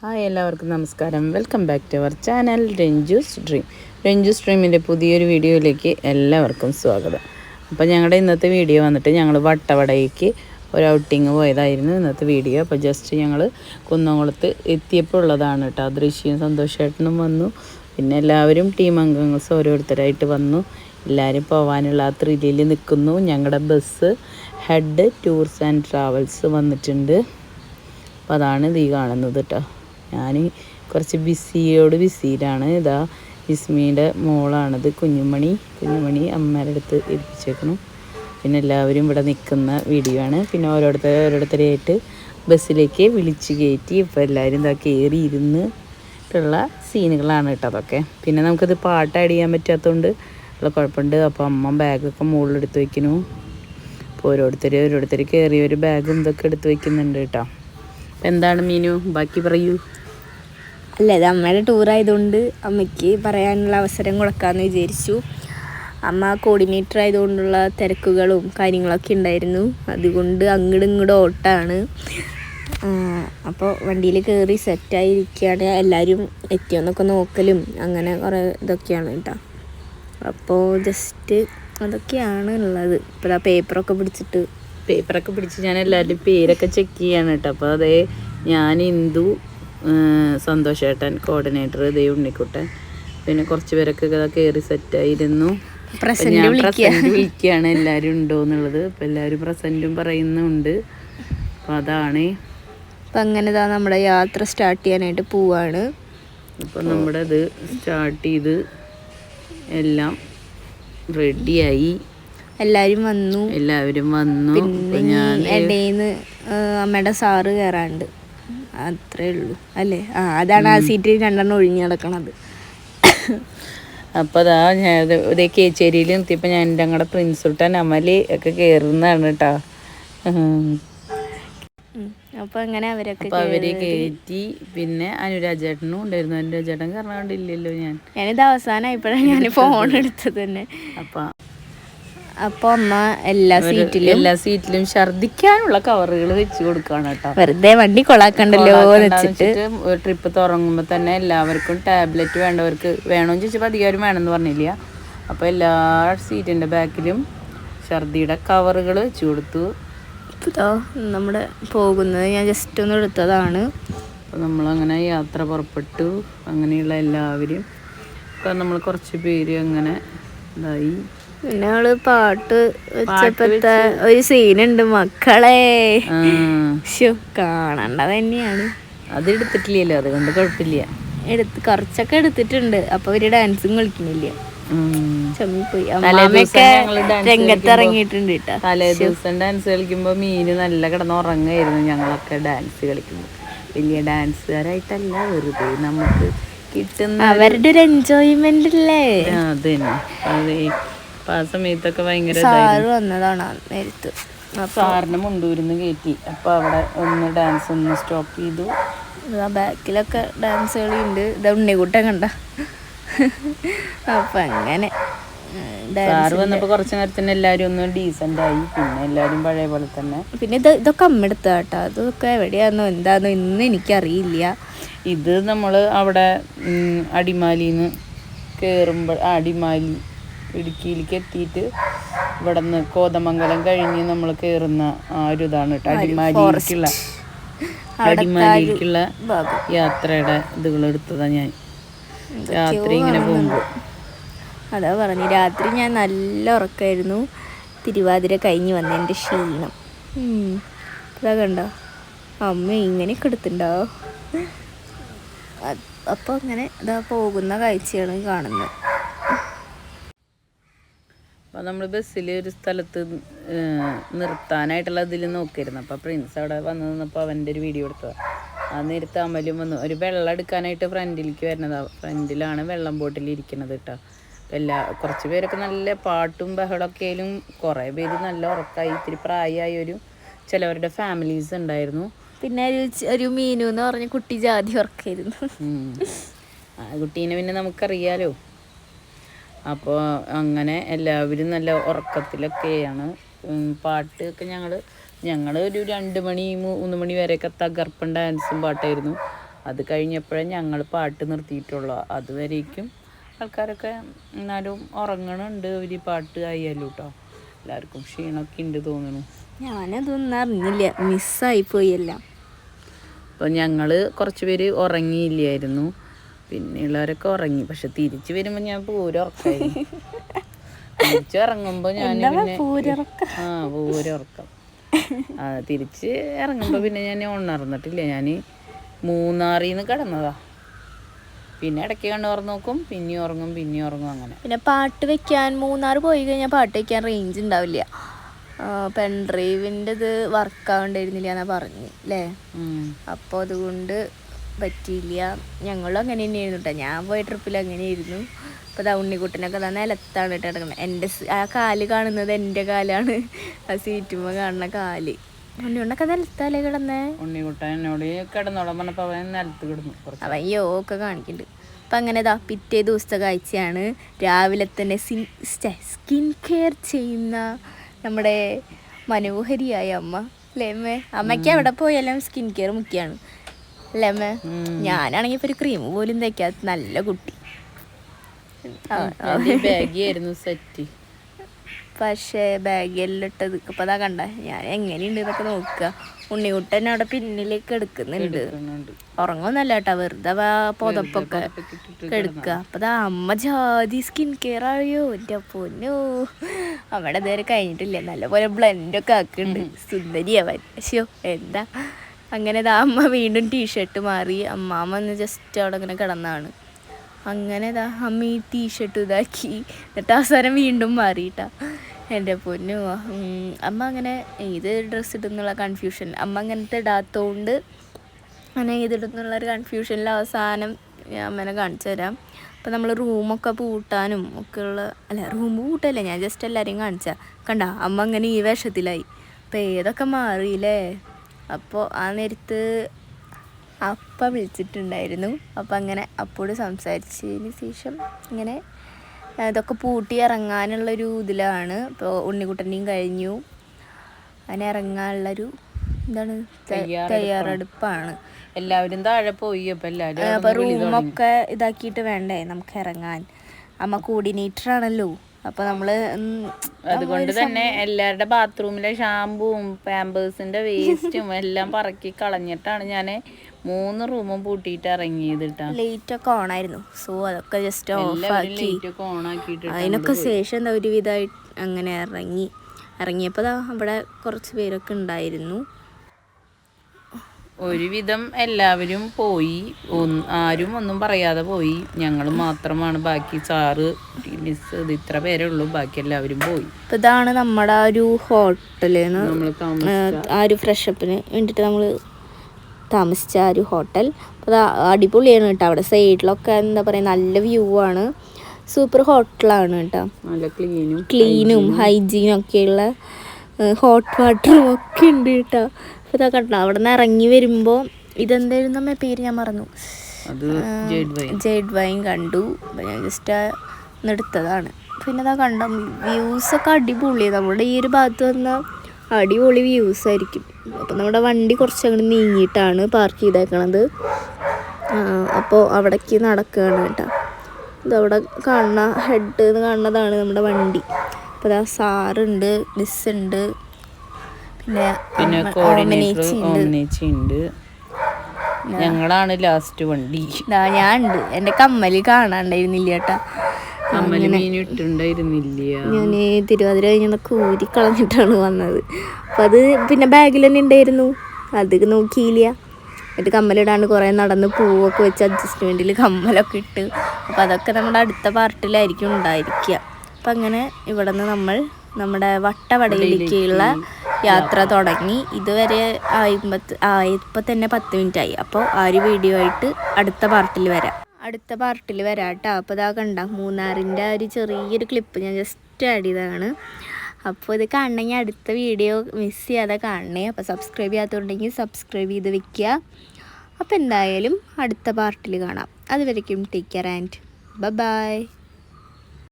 Hi എല്ലാവർക്കും നമസ്കാരം. Welcome back to our channel Ranjus dream Ranjus ഡ്രീമിന്റെ പുതിയൊരു വീഡിയോയിലേക്ക് എല്ലാവർക്കും സ്വാഗതം. അപ്പോൾ ഞങ്ങളുടെ ഇന്നത്തെ വീഡിയോ വന്നിട്ട് ഞങ്ങൾ വട്ടവടയ്ക്ക് ഒരു ഔട്ടിങ് പോയതായിരുന്നു ഇന്നത്തെ വീഡിയോ. അപ്പോൾ ജസ്റ്റ് ഞങ്ങൾ കുന്നംകുളത്ത് എത്തിയപ്പോൾ ഉള്ളതാണ് കേട്ടോ. ദൃശ്യം സന്തോഷേട്ടനും വന്നു. പിന്നെ എല്ലാവരും ടീം അംഗങ്ങൾ ഓരോരുത്തരായിട്ട് വന്നു. എല്ലാവരും പോകാനുള്ള ആ ത്രില്ലിൽ നിൽക്കുന്നു ഞങ്ങളുടെ bus head tours and travels വന്നിട്ടുണ്ട്. അപ്പോൾ അതാണ് ഇത് കാണുന്നത് കേട്ടോ. ഞാൻ കുറച്ച് ബിസിയോട് ബിസിയിലാണ്. ഇതാ ഇസ്മീന്റെ മോളാണത്. കുഞ്ഞുമണി കുഞ്ഞുമണി അമ്മയുടെ അടുത്ത് ഏൽപ്പിച്ചേക്കണം പിന്നെ എല്ലാവരും ഇവിടെ നിൽക്കുന്ന വീഡിയോ ആണ്. പിന്നെ ഓരോരുത്തർ ഓരോരുത്തരെയായിട്ട് ബസ്സിലേക്ക് വിളിച്ച് കയറ്റി ഇപ്പോൾ എല്ലാവരും ഇതാ കയറി ഇരുന്ന് ഉള്ള സീനുകളാണ് കേട്ടോ അതൊക്കെ. പിന്നെ നമുക്കിത് പാട്ട് ആഡ് ചെയ്യാൻ പറ്റാത്തതുകൊണ്ട് ഉള്ള കുഴപ്പമുണ്ട്. അപ്പോൾ അമ്മ ബാഗൊക്കെ മുകളിലെടുത്ത് വയ്ക്കുന്നു അപ്പോൾ ഓരോരുത്തർ ഓരോരുത്തർ കയറി ഒരു ബാഗും ഇതൊക്കെ എടുത്ത് വയ്ക്കുന്നുണ്ട് കേട്ടോ. എന്താണ് മീനു? ബാക്കി പറയൂ. അല്ല ഇത് അമ്മയുടെ ടൂർ ആയതുകൊണ്ട് അമ്മയ്ക്ക് പറയാനുള്ള അവസരം കൊടുക്കാമെന്ന് വിചാരിച്ചു. അമ്മ കോർഡിനേറ്റർ ആയതുകൊണ്ടുള്ള തിരക്കുകളും കാര്യങ്ങളൊക്കെ ഉണ്ടായിരുന്നു. അതുകൊണ്ട് അങ്ങോട്ടും ഇങ്ങോട്ടും ഓട്ടാണ്. അപ്പോൾ വണ്ടിയിൽ കയറി സെറ്റായിരിക്കുകയാണ് എല്ലാവരും എത്തിയോന്നൊക്കെ നോക്കലും അങ്ങനെ കുറേ ഇതൊക്കെയാണ് കേട്ടോ. അപ്പോൾ ജസ്റ്റ് അതൊക്കെയാണ് ഉള്ളത് ഇപ്പോൾ ആ പേപ്പറൊക്കെ പിടിച്ചിട്ട് പേപ്പറൊക്കെ പിടിച്ച് ഞാൻ എല്ലാവരുടെയും പേരൊക്കെ ചെക്ക് ചെയ്യാണ് കേട്ടോ. അപ്പോൾ അതേ ഞാൻ ഇന്ദു സന്തോഷേട്ടൻ കോർഡിനേറ്റർ ദേ ഉണ്ണിക്കുട്ടൻ പിന്നെ കുറച്ച് പേരൊക്കെ ഇതാ കയറി സെറ്റായിരുന്നു പ്രസന്റ് ഞാൻ പ്രസന്റ് വിളിക്കുകയാണ് എല്ലാവരും ഉണ്ടോ എന്നുള്ളത്. അപ്പം എല്ലാവരും പ്രസന്റും പറയുന്നുണ്ട്. അപ്പം അതാണ്. അപ്പം അങ്ങനെ ഇതാ നമ്മുടെ യാത്ര സ്റ്റാർട്ട് ചെയ്യാനായിട്ട് പോവാണ്. അപ്പം നമ്മുടെ ഇത് സ്റ്റാർട്ട് ചെയ്ത് എല്ലാം റെഡിയായി എല്ലാവരും വന്നു. എല്ലാവരും വന്നു. ഞാൻ ഇടയിന്ന് അമ്മയുടെ സാറ് കയറാണ്ട് അത്രേ ഉള്ളൂ. അല്ലേ? ആ അതാണ് ആ സീറ്റിൽ രണ്ടെണ്ണം ഒഴിഞ്ഞു കിടക്കണത് അപ്പോൾ അതാ ഞാൻ ഇതേ കേച്ചേരിയിൽ നിർത്തിയപ്പോൾ ഞാൻ എന്റെ അങ്ങടെ പ്രിൻസുട്ടൻ അമലി ഒക്കെ കയറുന്നതാണ് കേട്ടോ അപ്പോൾ അങ്ങനെ അവരൊക്കെ അപ്പോൾ അവർ കയറ്റി പിന്നെ അനുരാജേട്ടനും ഉണ്ടായിരുന്നു. അനുരാജേട്ടൻ കാരണം കണ്ടില്ലല്ലോ ഞാൻ. ഞാനിത് അവസാനമായപ്പോഴാണ് ഞാൻ ഫോൺ എടുത്തത് തന്നെ. അപ്പം. അപ്പോൾ അമ്മ എല്ലാ സീറ്റിലും എല്ലാ സീറ്റിലും ഛർദിക്കാനുള്ള കവറുകൾ വെച്ച് കൊടുക്കണം കേട്ടോ. വെറുതെ വണ്ടി കൊളാക്കണ്ടല്ലോ വെച്ചിട്ട്. ട്രിപ്പ് തുടങ്ങുമ്പോ തന്നെ എല്ലാവർക്കും ടാബ്ലറ്റ് വേണ്ടവർക്ക് വേണമെന്ന് ചോദിച്ചപ്പോൾ അധികാരം വേണമെന്ന് പറഞ്ഞില്ല. അപ്പൊ എല്ലാ സീറ്റിന്റെ ബാക്കിലും ഛർദിയുടെ കവറുകൾ വെച്ച് കൊടുത്തു. ഇപ്പോൾ ഇതാ നമ്മുടെ പോകുന്നത് ഞാൻ ജസ്റ്റ് ഒന്ന് എടുത്തതാണ്. അപ്പോൾ നമ്മളങ്ങനെ യാത്ര പുറപ്പെട്ടു. അങ്ങനെയുള്ള എല്ലാവരും. ഇപ്പം നമ്മൾ കുറച്ച് പേര് അങ്ങനെ ഇതായി. പിന്നെ അവൾ പാട്ട് വെച്ചപ്പോഴത്തെ ഒരു സീനുണ്ട് മക്കളെ. കാണണ്ട തന്നെയാണ്. അത് എടുത്തിട്ടില്ലല്ലോ അതുകൊണ്ട് കുഴപ്പമില്ല. എടുത്ത് കുറച്ചൊക്കെ എടുത്തിട്ടുണ്ട് അപ്പൊ അവർ ഡാൻസും കളിക്കുന്നില്ല. ചമ്മിപ്പോയി അമ്മാമയൊക്കെ രംഗത്ത് ഇറങ്ങിയിട്ടുണ്ട് കേട്ടോ. തലേ ദിവസം ഡാൻസ് കളിക്കുമ്പോ മീന് നല്ല കിടന്ന് ഉറങ്ങായിരുന്നു ഞങ്ങളൊക്കെ ഡാൻസ് കളിക്കുമ്പോ. വലിയ ഡാൻസുകാരായിട്ടല്ല വെറുതെ നമുക്ക് കിട്ടുന്ന അവരുടെ ഒരു എൻജോയ്മെന്റ് അല്ലേ അതന്നെ. അതെ അപ്പൊ ആ സമയത്തൊക്കെ ഭയങ്കര സാറ് വന്നതാണ് ആ നേരത്ത്. സാറിന് മുണ്ടൂരിന്ന് കയറ്റി അപ്പൊ അവിടെ ഒന്ന് ഡാൻസ് ഒന്ന് സ്റ്റോപ്പ് ചെയ്തു. ബാക്കിലൊക്കെ ഡാൻസ് കളിയുണ്ട് ഇത് ഉണ്ണിക്കുട്ടൻ കണ്ട. അപ്പൊ അങ്ങനെ സാറ് വന്നപ്പോ കുറച്ചു നേരത്തിന് എല്ലാരും ഒന്ന് ഡീസന്റ് ആയി. പിന്നെ എല്ലാരും പഴയ പോലെ തന്നെ. പിന്നെ ഇത് ഇതൊക്കെ അമ്മെടുത്ത കേട്ടോ അതൊക്കെ എവിടെയാന്നോ എന്താന്നോ ഇന്ന് എനിക്കറിയില്ല. ഇത് നമ്മൾ അവിടെ അടിമാലിന്ന് കയറുമ്പോൾ അടിമാലി ഇടുക്കിയിലേക്ക് എത്തിയിട്ട് ഇവിടെ നിന്ന് കോതമംഗലം കഴിഞ്ഞ് നമ്മൾ കയറുന്ന ആ ഒരു ഇതാണ് കേട്ടോ. അടിമാലിയിലേക്കുള്ള അടിമാലിയിലേക്കുള്ള ഭാഗം. യാത്രയുടെ ഇതുകൾ എടുത്തതാ ഞാൻ. രാത്രി ഇങ്ങനെ പോകുമ്പോൾ അതാ പറഞ്ഞു രാത്രി ഞാൻ നല്ല ഉറക്കമായിരുന്നു തിരുവാതിര കഴിഞ്ഞ് വന്നതിന്റെ ക്ഷീണം. അതാ കണ്ടോ? അമ്മ ഇങ്ങനെ എടുത്തിട്ടുണ്ടോ അപ്പോൾ അങ്ങനെ ഇതാ പോകുന്ന കാഴ്ചയാണ് കാണുന്നത്. അപ്പോൾ നമ്മൾ ബസ്സിൽ ഒരു സ്ഥലത്ത് നിർത്താനായിട്ടുള്ള ഇതിൽ നോക്കിയിരുന്നു. അപ്പോൾ പ്രിൻസ് അവിടെ വന്ന് നിന്നപ്പോൾ അവന്റെ ഒരു വീഡിയോ എടുത്തതാണ് ആ നേരത്ത് അമലും വന്നു. ഒരു വെള്ളം എടുക്കാനായിട്ട് ഫ്രണ്ടിലേക്ക് വരുന്നതാണ് ഫ്രണ്ടിലാണ് വെള്ളം ബോട്ടിൽ ഇരിക്കുന്നത് കേട്ടോ. അപ്പോൾ എല്ലാ കുറച്ച് പേരൊക്കെ നല്ല പാട്ടും ബഹളമൊക്കെ ആയാലും കുറേ പേര് നല്ല ഉറക്കമായി ഇത്തിരി പ്രായമായൊരു ചിലവരുടെ ഫാമിലീസ് ഉണ്ടായിരുന്നു. പിന്നെ ഒരു ഒരു മീനു എന്ന് പറഞ്ഞ കുട്ടി ജാതി ഉറക്കായിരുന്നു. ആ കുട്ടീനെ പിന്നെ നമുക്കറിയാലോ. അപ്പോൾ അങ്ങനെ എല്ലാവരും നല്ല ഉറക്കത്തിലൊക്കെയാണ്. പാട്ടൊക്കെ ഞങ്ങൾ ഞങ്ങൾ ഒരു രണ്ട് മണി മൂന്ന് മണി വരെയൊക്കെ തകർപ്പൻ ഡാൻസും പാട്ടായിരുന്നു. അത് കഴിഞ്ഞപ്പോഴേ ഞങ്ങൾ പാട്ട് നിർത്തിയിട്ടുള്ളൂ. അതുവരേക്കും ആൾക്കാരൊക്കെ എന്നാലും ഉറങ്ങണുണ്ട് ഒരു പാട്ട് ആയാലും കേട്ടോ എല്ലാവർക്കും ക്ഷീണമൊക്കെ ഉണ്ട് തോന്നുന്നു. ഞാനതൊന്നും അറിഞ്ഞില്ല. മിസ്സായി പോയല്ല അപ്പോൾ ഞങ്ങൾ കുറച്ച് പേര് ഉറങ്ങിയില്ലായിരുന്നു. പിന്നെയുള്ളവരൊക്കെ ഉറങ്ങി. പക്ഷെ തിരിച്ചു വരുമ്പോൾ ഞാൻ പൂരം ഉറക്കായി തിരിച്ചു ഇറങ്ങുമ്പോൾ ഞാൻ പിന്നെ ആ തിരിച്ച് ഇറങ്ങുമ്പോൾ പിന്നെ ഞാൻ ഉണർന്നിട്ടില്ല. ഞാൻ മൂന്നാറിൽ നിന്ന് കിടന്നതാ. പിന്നെ ഇടയ്ക്ക് തുറന്ന് നോക്കും പിന്നെ ഉറങ്ങും പിന്നെ ഉറങ്ങും അങ്ങനെ. പിന്നെ പാട്ട് വെക്കാൻ മൂന്നാർ പോയി കഴിഞ്ഞാൽ പാട്ട് വെക്കാൻ റേഞ്ച് ഉണ്ടാവില്ല. പെൺഡ്രൈവിന്റെ ഇത് വർക്ക് ആവണ്ടായിരുന്നില്ല എന്നാ പറഞ്ഞു അല്ലേ. അപ്പോൾ അതുകൊണ്ട് പറ്റിയില്ല. ഞങ്ങളും അങ്ങനെ തന്നെയായിരുന്നു കേട്ടോ ഞാൻ പോയ ട്രിപ്പിൽ അങ്ങനെയായിരുന്നു. അപ്പോൾ അതാ ഉണ്ണിക്കുട്ടനൊക്കെ ദാ നിലത്താണ് കേട്ടോ കിടക്കുന്നത്. എന്റെ ആ കാൽ കാണുന്നത് എന്റെ കാലാണ്. ആ സീറ്റുമ്പോൾ കാണുന്ന കാൽ. ഉണ്ണിക്കുട്ടനൊക്കെ നിലത്താലേ കിടന്നേ? ഉണ്ണിക്കുട്ടൻ എന്നോട് കിടന്നോളാൻ പറഞ്ഞപ്പോൾ അവൻ നിലത്ത് കിടന്നു. അവൻ യോ ഒക്കെ കാണിക്കുന്നുണ്ട് അപ്പം അങ്ങനെ ഇതാ പിറ്റേ ദിവസത്തെ കാഴ്ചയാണ്. രാവിലെ തന്നെ സിൻ സ്കിൻ കെയർ ചെയ്യുന്ന നമ്മുടെ മനോഹരിയായ അമ്മ. അല്ലേ അമ്മ? അമ്മയ്ക്ക് എവിടെ പോയാലും സ്കിൻ കെയർ മുഖ്യമാണ് അല്ലേ ഞാനാണെങ്കി. ഞാനാണെങ്കിൽ ഒരു ക്രീം പോലും തയ്ക്കാത്ത നല്ല കുട്ടി. ബാഗിയായിരുന്നു സെറ്റ്. പക്ഷേ ബാഗെല്ലാം ഇട്ടത് ഇപ്പൊ അതാ കണ്ട ഞാൻ എങ്ങനെയുണ്ട് എന്നൊക്കെ നോക്കുക. ഉണ്ണിക്കുട്ടൻ അവിടെ പിന്നിലേക്ക് എടുക്കുന്നുണ്ട്. ഉറങ്ങുന്നല്ല കേട്ടോ വെറുതെ പൊതപ്പൊക്കെ കിടക്കുക. അപ്പൊ അതാ അമ്മ ജാതി സ്കിൻ കെയർ ആയോ? എന്റെ പൊന്നോ. അവിടെ ഇതുവരെ കഴിഞ്ഞിട്ടില്ല. നല്ലപോലെ ബ്ലെൻഡ് ഒക്കെ ആക്കുന്നുണ്ട്. സുന്ദരിയാവാൻ ശോ എന്താ? അങ്ങനെ ദാ അമ്മ വീണ്ടും ടീഷർട്ട് മാറി. അമ്മാമ്മ ഒന്ന് ജസ്റ്റ് അവിടെ അങ്ങനെ കിടന്നാണ്. അങ്ങനെ ദാ അമ്മ ഈ ടീഷർട്ട് ഇതാക്കി. എന്നിട്ട് അവസാനം വീണ്ടും മാറിയിട്ടാ. എന്റെ പൊന്നു. അമ്മ അങ്ങനെ ഏത് ഡ്രസ്സ് ഇടുന്നുള്ള കൺഫ്യൂഷൻ അമ്മ അങ്ങനത്തെ ഇടാത്തതുകൊണ്ട് അങ്ങനെ ചെയ്തിടുന്നുള്ള ഒരു കൺഫ്യൂഷനിൽ അവസാനം ഞാൻ അമ്മേനെ കാണിച്ചു തരാം. അപ്പോൾ നമ്മൾ റൂമൊക്കെ പൂട്ടാനും ഒക്കെ ഉള്ള അല്ല റൂം പൂട്ടല്ലേ? ഞാൻ ജസ്റ്റ് എല്ലാവരെയും കാണിച്ചാൽ കണ്ട അമ്മ അങ്ങനെ ഈ വേഷത്തിലായി. അപ്പോൾ ഏതൊക്കെ മാറിയില്ലേ? അപ്പോൾ ആ നേരത്ത് അപ്പ വിളിച്ചിട്ടുണ്ടായിരുന്നു. അപ്പോൾ അങ്ങനെ അപ്പോട് സംസാരിച്ചതിന് ശേഷം ഇങ്ങനെ ഇതൊക്കെ പൂട്ടി ഇറങ്ങാനുള്ളൊരു ഇതിലാണ്. ഇപ്പോൾ ഉണ്ണിക്കുട്ടന്റെയും കഴിഞ്ഞു. അങ്ങനെ ഇറങ്ങാനുള്ളൊരു എന്താണ് തയ്യാറെടുപ്പാണ്. എല്ലാവരും താഴെ പോയി അപ്പോൾ എല്ലാവരും അപ്പൊ അവിടുന്ന് വിളി തുടങ്ങി. റൂമൊക്കെ ഇതാക്കിയിട്ട് വേണ്ടേ നമുക്ക് ഇറങ്ങാൻ? അമ്മ കോർഡിനേറ്റർ ആണല്ലോ അപ്പൊ നമ്മൾ അതുകൊണ്ട് തന്നെ എല്ലാവരുടെ ബാത്റൂമിലെ ഷാമ്പുവും പാമ്പേഴ്സിന്റെ വേസ്റ്റും എല്ലാം പറക്കി കളഞ്ഞിട്ടാണ് ഞാൻ മൂന്ന് റൂമും പൂട്ടിയിട്ട് ഇറങ്ങിയത് ലൈറ്റ് ഒക്കെ ഓൺ ആയിരുന്നു സോ അതൊക്കെ ജസ്റ്റ് ഓഫ് ആക്കി. അതിനൊക്കെ ശേഷം എന്താ ഒരുവിധമായിട്ട് അങ്ങനെ ഇറങ്ങി. ഇറങ്ങിയപ്പോൾ അവിടെ കുറച്ച് പേരൊക്കെ ഉണ്ടായിരുന്നു. ഒരുവിധം എല്ലാവരും പോയി. ആരും ഒന്നും പറയാതെ പോയി. ഞങ്ങൾ മാത്രമാണ്. ബാക്കി സാറ് മിസ് ഇത് ഇത്ര പേരേ ഉള്ളൂ ബാക്കി എല്ലാവരും പോയി. ഇതാണ് നമ്മുടെ ആ ഒരു ഹോട്ടലിൽ താമസിച്ച ആ ഒരു ഫ്രഷപ്പിന് വേണ്ടിയിട്ട് നമ്മൾ താമസിച്ച ആ ഒരു ഹോട്ടൽ. അത് അടിപൊളിയാണ് കേട്ടോ. അവിടെ സൈഡിലൊക്കെ എന്താ പറയുക നല്ല വ്യൂ ആണ്. സൂപ്പർ ഹോട്ടലാണ് കേട്ടോ. നല്ല ക്ലീനും ക്ലീനും ഹൈജീനും ഒക്കെയുള്ള ഹോട്ട് വാട്ടറും ഒക്കെ ഉണ്ട് കേട്ടോ. അപ്പോൾ ഇതാ കണ്ടോ അവിടെ നിന്ന് ഇറങ്ങി വരുമ്പോൾ ഇതെന്തായിരുന്നു അമ്മ പേര് ഞാൻ മറന്നു. ജെയ്ഡ് വൈൻ കണ്ടു. ഞാൻ ജസ്റ്റ് എടുത്തതാണ്. പിന്നെ അതാ കണ്ട വ്യൂസൊക്കെ അടിപൊളി നമ്മുടെ ഈ ഒരു ഭാഗത്ത് വന്ന അടിപൊളി വ്യൂസ് ആയിരിക്കും. അപ്പോൾ നമ്മുടെ വണ്ടി കുറച്ച് അങ്ങോട്ട് നീങ്ങിയിട്ടാണ് പാർക്ക് ചെയ്തേക്കണത്. അപ്പോൾ അവിടേക്ക് നടക്കുകയാണ് കേട്ടോ. ഇതവിടെ കാണുന്ന ഹെഡ് എന്ന് കാണുന്നതാണ് നമ്മുടെ വണ്ടി. അപ്പോൾ ഇതാ സാറുണ്ട് ഉണ്ട് പിന്നെ പിന്നെ കോർഡിനേറ്റർ ഉണ്ട്. ഞങ്ങളാണ് ലാസ്റ്റ് വണ്ടി. ഞാൻ ഉണ്ട് എന്റെ കമ്മൽ കാണാണ്ടായിരുന്നില്ല കേട്ടാ. ഇട്ടുണ്ടായിരുന്നില്ല. ഞാൻ തിരുവാതിര കഴിഞ്ഞൊക്കെ കൂരി കളഞ്ഞിട്ടാണ് വന്നത്. അപ്പം അത് പിന്നെ ബാഗിൽ തന്നെ ഉണ്ടായിരുന്നു അത് നോക്കിയില്ല. എന്നിട്ട് കമ്മലിടാണ്ട് കുറേ നടന്ന് പൂവൊക്കെ വെച്ച് അഡ്ജസ്റ്റ്മെന്റിൽ കമ്മലൊക്കെ ഇട്ട്. അപ്പം അതൊക്കെ നമ്മുടെ അടുത്ത പാർട്ടിലായിരിക്കും ഉണ്ടായിരിക്കുക അപ്പം അങ്ങനെ ഇവിടെ നിന്ന് നമ്മൾ നമ്മുടെ വട്ടവടയിലേക്കുള്ള യാത്ര തുടങ്ങി. ഇതുവരെ ആയിമ്പത്ത് ആയപ്പോൾ തന്നെ പത്ത് മിനിറ്റ് ആയി അപ്പോൾ ആ ഒരു വീഡിയോ ആയിട്ട് അടുത്ത പാർട്ടിൽ വരാം. അടുത്ത പാർട്ടിൽ വരാം കേട്ടോ അപ്പോൾ ഇതാ കണ്ട മൂന്നാറിന്റെ ആ ഒരു ചെറിയൊരു ക്ലിപ്പ് ഞാൻ ജസ്റ്റ് ആഡ് ചെയ്തതാണ്. അപ്പോൾ ഇത് കാണണമെങ്കിൽ അടുത്ത വീഡിയോ മിസ് ചെയ്യാതെ കാണണേ. അപ്പോൾ സബ്സ്ക്രൈബ് ചെയ്യാത്തതുണ്ടെങ്കിൽ സബ്സ്ക്രൈബ് ചെയ്ത് വെക്കുക. അപ്പോൾ എന്തായാലും അടുത്ത പാർട്ടിൽ കാണാം. അതുവരയ്ക്കും ടേക്ക് കെയർ ആൻഡ് ബൈ